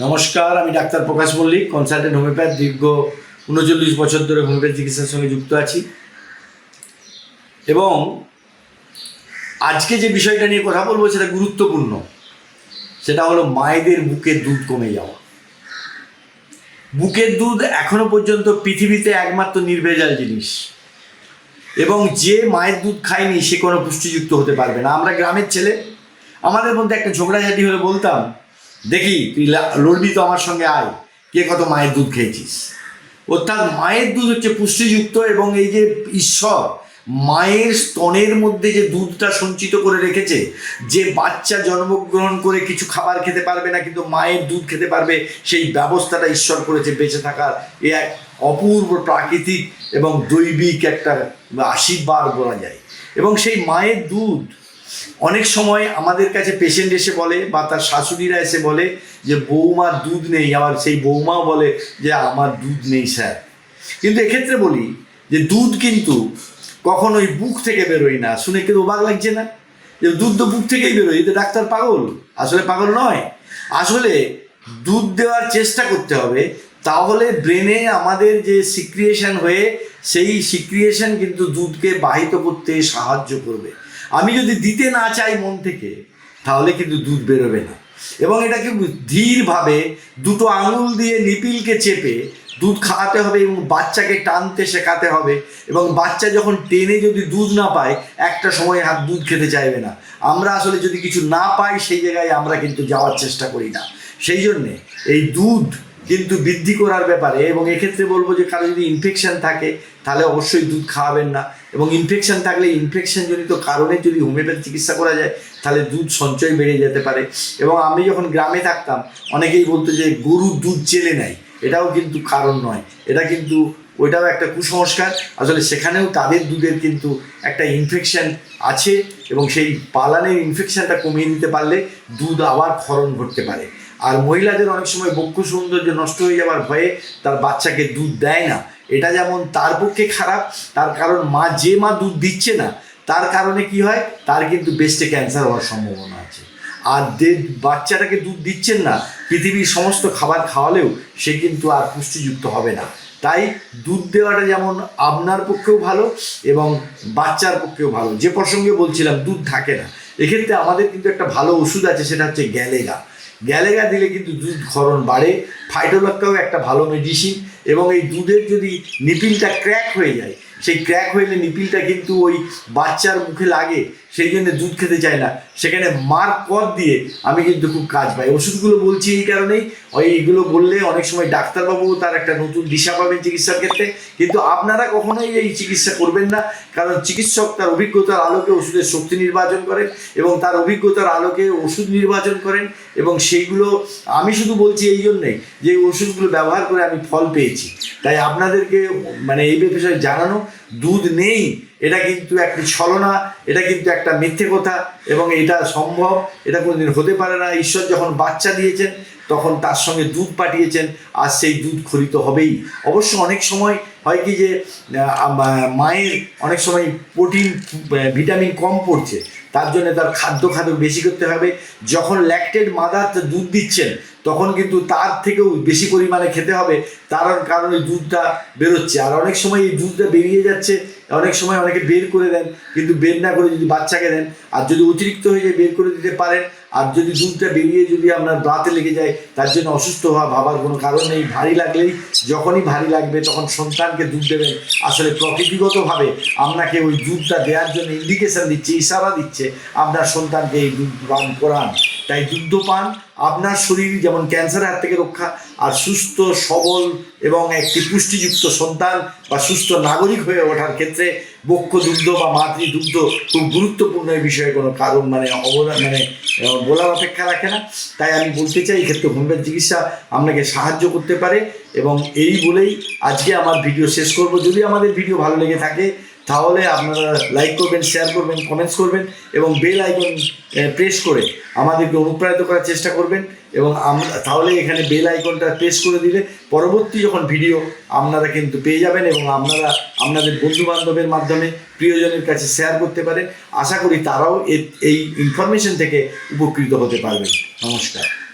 নমস্কার, আমি doctor Prakash Mallick consultant homoeopath দীর্ঘ উনচল্লিশ বছর ধরে হোমিওপ্যাথ চিকিৎসার সঙ্গে যুক্ত আছি। এবং আজকে যে বিষয়টা নিয়ে কথা বলব সেটা গুরুত্বপূর্ণ, সেটা হলো মায়েদের বুকের দুধ কমে যাওয়া। বুকের দুধ এখনও পর্যন্ত পৃথিবীতে একমাত্র নির্ভেজাল জিনিস। এবং যে মায়ের দুধ খায়নি, সে কোনো পুষ্টিযুক্ত হতে পারবে না। আমরা গ্রামের ছেলে, আমাদের মধ্যে একটা ঝগড়াঝাটি হলে বলতাম দেখি, তুই লড়বি তো আমার সঙ্গে আয়। কে কত মায়ের দুধ খেয়েছিস? অর্থাৎ মায়ের দুধ হচ্ছে পুষ্টিযুক্ত এবং এই যে ঈশ্বর মায়ের স্তনের মধ্যে যে দুধটা সঞ্চিত করে রেখেছে, যে বাচ্চা জন্মগ্রহণ করে কিছু খাবার খেতে পারবে না, কিন্তু মায়ের দুধ খেতে পারবে, সেই ব্যবস্থাটা ঈশ্বর করেছে বেঁচে থাকার। এ এক অপূর্ব প্রাকৃতিক এবং দৈবিক একটা আশীর্বাদ বলা যায়। এবং সেই মায়ের দুধ অনেক সময় আমাদের কাছে পেশেন্ট এসে বলে বা তার শাশুড়িরা এসে বলে যে, বৌমার দুধ নেই। আবার সেই বৌমাও বলে যে, আমার দুধ নেই স্যার। কিন্তু এক্ষেত্রে বলি যে, দুধ কিন্তু কখনোই বুক থেকে বেরোয় না। শুনে কেউ অবাক লাগছে না? যে, দুধ তো বুক থেকেই বেরোয়। এতে ডাক্তার পাগল। আসলে পাগল নয়। আসলে দুধ দেওয়ার চেষ্টা করতে হবে। তাহলে ব্রেনে আমাদের যে সিক্রিয়েশন হয়ে, সেই সিক্রিয়েশন কিন্তু দুধকে বাহিত করতে সাহায্য করবে। আমি যদি দিতে না চাই মন থেকে, তাহলে কিন্তু দুধ বেরোবে না। এবং এটাকে ধীরভাবে দুটো আঙুল দিয়ে নিপিলকে চেপে দুধ খাওয়াতে হবে এবং বাচ্চাকে টানতে শেখাতে হবে। এবং বাচ্চা যখন টেনে যদি দুধ না পায়, একটা সময় হাত দুধ খেতে চাইবে না। আমরা আসলে যদি কিছু না পাই, সেই জায়গায় আমরা কিন্তু যাওয়ার চেষ্টা করি না। সেই জন্যে এই দুধ কিন্তু বৃদ্ধি করার ব্যাপারে, এবং এক্ষেত্রে বলব যে কারও যদি ইনফেকশন থাকে, তাহলে অবশ্যই দুধ খাওয়াবেন না। এবং ইনফেকশন থাকলে ইনফেকশন জনিত কারণে যদি হোমিওপ্যাথি চিকিৎসা করা যায়, তাহলে দুধ সঞ্চয় বেড়ে যেতে পারে। এবং আমি যখন গ্রামে থাকতাম, অনেকেই বলতো যে গরুর দুধ চেলে নেয় এটাও কিন্তু কারণ নয়। এটা কিন্তু ওইটাও একটা কুসংস্কার। আসলে সেখানেও তাদের দুধের কিন্তু একটা ইনফেকশান আছে এবং সেই পালানের ইনফেকশানটা কমিয়ে নিতে পারলে দুধ আবার ক্ষরণ ঘটতে পারে। আর মহিলাদের অনেক সময় বক্ষ সৌন্দর্য নষ্ট হয়ে যাওয়ার ভয়ে তার বাচ্চাকে দুধ দেয় না। এটা যেমন তার পক্ষে খারাপ, তার কারণ মা যে মা দুধ দিচ্ছে না, তার কারণে কি হয়? তার কিন্তু বেস্টে ক্যান্সার হওয়ার সম্ভাবনা আছে। আর যে বাচ্চাটাকে দুধ দিচ্ছেন না, পৃথিবীর সমস্ত খাবার খাওয়ালেও সে কিন্তু আর পুষ্টিযুক্ত হবে না। তাই দুধ দেওয়াটা যেমন আপনার পক্ষেও ভালো এবং বাচ্চার পক্ষেও ভালো। যে প্রসঙ্গে বলছিলাম, দুধ থাকে না। এক্ষেত্রে আমাদের কিন্তু একটা ভালো ওষুধ আছে, সেটা হচ্ছে গ্যালেগা। গ্যালেগা দিলে কিন্তু দুধ ক্ষরণ বাড়ে। ফাইটোলক্কাও একটা ভালো মেডিসিন এবং এই দুধের যদি নিপিলটা ক্র্যাক হয়ে যায়, সেই ক্র্যাক হয়ে নিপিলটা কিন্তু ওই বাচ্চার মুখে লাগে। সেই জন্য দুধ খেতে চায় না। সেখানে মার পথ দিয়ে আমি কিন্তু খুব কাজ পাই। ওষুধগুলো বলছি এই কারণেই। এইগুলো বললে অনেক সময় ডাক্তারবাবু তার একটা নতুন দিশা পাবেন চিকিৎসার ক্ষেত্রে। কিন্তু আপনারা কখনোই এই চিকিৎসা করবেন না। কারণ চিকিৎসক তার অভিজ্ঞতার আলোকে ওষুধের শক্তি নির্বাচন করেন এবং তার অভিজ্ঞতার আলোকে ওষুধ নির্বাচন করেন এবং সেইগুলো আমি শুধু বলছি এই জন্যেই যে ওষুধগুলো ব্যবহার করে আমি ফল পেয়েছি। তাই আপনাদেরকে মানে এই বিষয়ে জানানো, দুধ নেই, এটা কিন্তু একটি ছলনা, এটা কিন্তু একটা মিথ্যে কথা এবং এটা সম্ভব, এটা কোনোদিন হতে পারে না। ঈশ্বর যখন বাচ্চা দিয়েছেন, তখন তার সঙ্গে দুধ পাঠিয়েছেন, আর সেই দুধ খরিত হবেই। অবশ্য অনেক সময় হয় কি যে মায়ের অনেক সময় প্রোটিন ভিটামিন কম পড়ছে। তার জন্য তার খাদ্য খাদ্য বেশি করতে হবে। যখন ল্যাকটেড মাদার দুধ দিচ্ছেন, তখন কিন্তু তার থেকেও বেশি পরিমাণে খেতে হবে। তার কারণে দুধটা বেরোচ্ছে। আর অনেক সময় এই দুধটা বেরিয়ে যাচ্ছে, অনেক সময় অনেকে বের করে দেন, কিন্তু বের না করে যদি বাচ্চাকে দেন, আর যদি অতিরিক্ত হয়ে যায়, বের করে দিতে পারেন। আর যদি দুধটা বেরিয়ে যদি আপনার দাঁতে লেগে যায়, তার জন্য অসুস্থ হওয়া ভাবার কোনো কারণ নেই। ভারী লাগলেই, যখনই ভারী লাগবে, তখন সন্তানকে দুধ দেবেন। আসলে প্রকৃতিগতভাবে আপনাকে ওই দুধটা দেওয়ার জন্য ইন্ডিকেশন দিচ্ছে, ইশারা দিচ্ছে, আপনার সন্তানকে এই দুধ পান করান। তাই দুগ্ধ পান আপনার শরীর যেমন ক্যান্সারের হাত থেকে রক্ষা, আর সুস্থ, সবল এবং একটি পুষ্টিযুক্ত সন্তান বা সুস্থ নাগরিক হয়ে ওঠার ক্ষেত্রে বক্ষ দুগ্ধ বা মাতৃ দুগ্ধ খুব গুরুত্বপূর্ণ এই বিষয়ে কোনো কারণ মানে অবদান মানে বলার অপেক্ষা রাখে না। তাই আমি বলতে চাই, এক্ষেত্রে হোমিওপ্যাথি চিকিৎসা আপনাকে সাহায্য করতে পারে এবং এই বলেই আজকে আমার ভিডিও শেষ করব। যদি আমাদের ভিডিও ভালো লেগে থাকে তাহলে আপনারা লাইক করবেন শেয়ার করবেন কমেন্টস করবেন এবং বেল আইকন প্রেস করে আমাদেরকে অনুপ্রাণিত করার চেষ্টা করবেন এবং আমরা তাহলে এখানে বেল আইকনটা প্রেস করে দিলে পরবর্তী যখন ভিডিও আপনারা কিন্তু পেয়ে যাবেন এবং আপনারা আপনাদের বন্ধু বান্ধবের মাধ্যমে প্রিয়জনের কাছে শেয়ার করতে পারেন। আশা করি তারাও এই ইনফরমেশন থেকে উপকৃত হতে পারবেন। নমস্কার।